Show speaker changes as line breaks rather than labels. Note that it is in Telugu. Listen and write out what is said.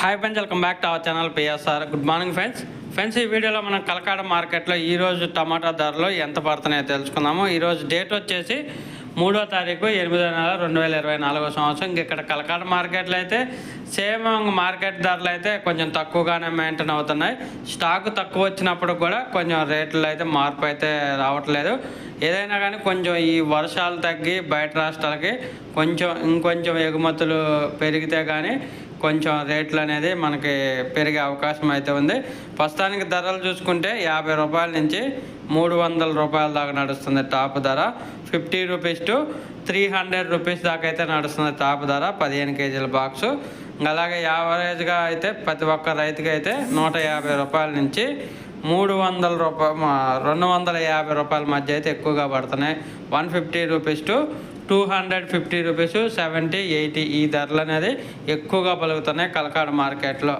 Hi friends welcome back to our channel PSR good morning friends friends ఈ వీడియోలో మనం కలకాడ మార్కెట్లో ఈరోజు టమాటా ధరలు ఎంత పడుతున్నాయో తెలుసుకుందాము. ఈరోజు డేట్ వచ్చేసి మూడో తారీఖు ఎనిమిదో నెల రెండు వేల ఇరవై నాలుగో సంవత్సరం. ఇక్కడ కలకాడ మార్కెట్లో అయితే సేమ్ మార్కెట్ ధరలు అయితే కొంచెం తక్కువగానే మెయింటైన్ అవుతున్నాయి. స్టాక్ తక్కువ వచ్చినప్పుడు కూడా కొంచెం రేట్లు అయితే మార్పు అయితే రావట్లేదు. ఏదైనా కానీ కొంచెం ఈ వర్షాలు తగ్గి బయట రాష్ట్రాలకి కొంచెం ఇంకొంచెం ఎగుమతులు పెరిగితే కానీ కొంచెం రేట్లు అనేది మనకి పెరిగే అవకాశం అయితే ఉంది. ప్రస్తుతానికి ధరలు చూసుకుంటే యాభై రూపాయల నుంచి మూడు వందల రూపాయల దాకా నడుస్తుంది టాప్ ధర. Fifty rupees to three hundred rupees దాకా అయితే నడుస్తుంది టాప్ ధర పదిహేను కేజీల బాక్సు. అలాగే యావరేజ్గా అయితే ప్రతి ఒక్క రైతుకి అయితే నూట యాభై రూపాయల నుంచి మూడు వందల రూపాయ రెండు వందల యాభై రూపాయల మధ్య అయితే ఎక్కువగా పడుతున్నాయి. One fifty rupees to two hundred fifty rupees seventy eighty ఈ ధరలు అనేది ఎక్కువగా పలుకుతున్నాయి కలకాడ మార్కెట్లో.